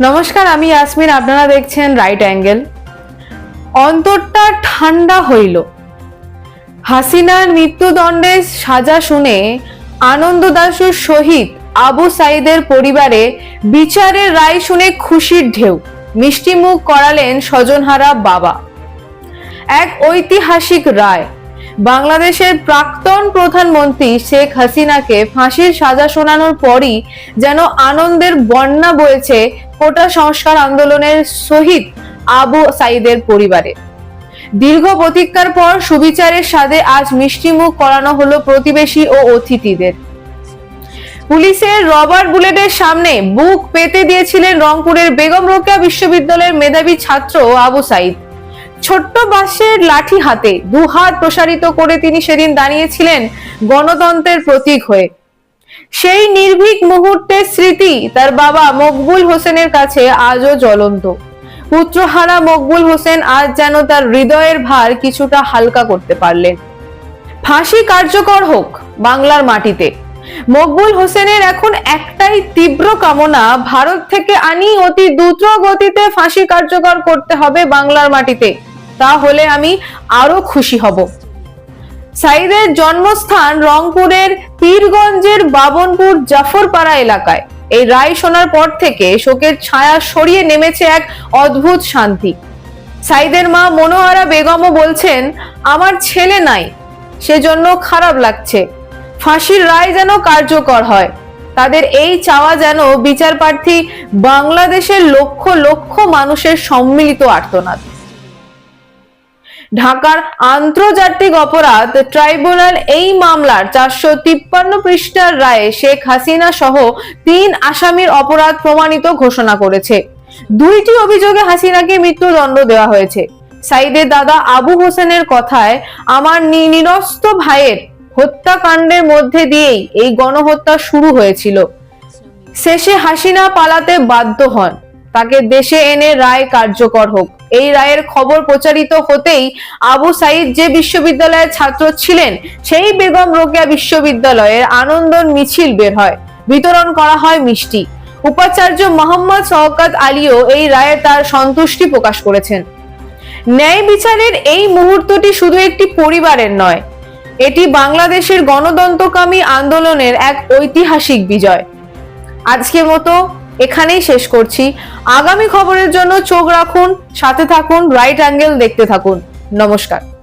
নমস্কার, আমি ইয়াসমিন। আপনারা দেখছেন রাইট অ্যাঙ্গেল অন্তরটা ঠান্ডা হইল। হাসিনার মৃত্যুদণ্ডের সাজা শুনে আনন্দ দাসুর সহিত আবু সাইদের পরিবারে বিচারের রায় শুনে খুশির ঢেউ। মিষ্টিমুখ করালেন স্বজনহারা বাবা। এক ঐতিহাসিক রায়। বাংলাদেশের প্রাক্তন প্রধানমন্ত্রী শেখ হাসিনাকে ফাঁসির সাজা শোনানোর পরই যেন আনন্দের বন্যা বয়েছে কোটা সংস্কার আন্দোলনের শহীদ আবু সাইদের পরিবারে। দীর্ঘ প্রতীক্ষার পর সুবিচারের স্বাদে আজ মিষ্টিমুখ করানো হলো প্রতিবেশী ও অতিথিদের। পুলিশের রবার বুলেটের সামনে বুক পেতে দিয়েছিলেন রংপুরের বেগম রোকেয়া বিশ্ববিদ্যালয়ের মেধাবী ছাত্র আবু সাইদ। ছোট্ট বাঁশের লাঠি হাতে দু হাত প্রসারিত করে তিনি সেদিন দাঁড়িয়েছিলেন গণতন্ত্রের প্রতীক হয়ে। সেই নির্ভীক মুহূর্তের স্মৃতি তার বাবা মকবুল হোসেনের কাছে আজও জ্বলন্ত। পুত্রহারা মকবুল হোসেন আজ যেন তার হৃদয়ের ভার কিছুটা হালকা করতে পারলেন। ফাঁসি কার্যকর হোক বাংলার মাটিতে। মকবুল হোসেনের এখন একটাই তীব্র কামনা, ভারত থেকে আনি অতি দ্রুত গতিতে ফাঁসি কার্যকর করতে হবে বাংলার মাটিতে। তাহলে আমি আরও খুশি হব। সাইদের জন্মস্থান রংপুরের পীরগঞ্জের বাবনপুর জাফরপাড়া এলাকায়। এই রায় শোনার পর থেকে শোকের ছায়া সরিয়ে নেমেছে এক অদ্ভুত শান্তি। সাইদের মা মনোহারা বেগমও বলছেন, আমার ছেলে নাই, সেজন্য খারাপ লাগছে। ফাঁসির রায় যেন কার্যকর হয়। তাদের এই চাওয়া যেন বিচার প্রার্থী বাংলাদেশের লক্ষ লক্ষ মানুষের সম্মিলিত আর্তনাদ। ঢাকার আন্তর্জাতিক অপরাধ ট্রাইব্যুনাল এই মামলার চারশো তিপ্পান্ন পৃষ্ঠার রায়ে শেখ হাসিনা সহ তিন আসামির অপরাধ প্রমাণিত ঘোষণা করেছে। দুইটি অভিযোগে হাসিনাকে মৃত্যুদণ্ড দেওয়া হয়েছে। সাইদের দাদা আবু হোসেনের কথায়, আমার নিরস্ত ভাইয়ের হত্যাকাণ্ডের মধ্যে দিয়েই এই গণহত্যা শুরু হয়েছিল। শেষে হাসিনা পালাতে বাধ্য হন। তাকে দেশে এনে রায় কার্যকর হোক। এই রায়ের খবর প্রচারিত হতেই আবু সাইদ যে বিশ্ববিদ্যালয়ের ছাত্র ছিলেন, সেই বেগম রোকেয়া বিশ্ববিদ্যালয়ের আনন্দ মিছিল বের হয়। বিতরণ করা হয় মিষ্টি। উপাচার্য মোহাম্মদ শওকাত আলীও এই রায়ে তার সন্তুষ্টি প্রকাশ করেছেন। ন্যায় বিচারের এই মুহূর্তটি শুধু একটি পরিবারের নয়, এটি বাংলাদেশের গণতন্ত্রকামী আন্দোলনের এক ঐতিহাসিক বিজয়। আজকের মতো এখানেই শেষ করছি। আগামী খবরের জন্য চোখ রাখুন, সাথে থাকুন রাইট অ্যাঙ্গেল দেখতে থাকুন। নমস্কার।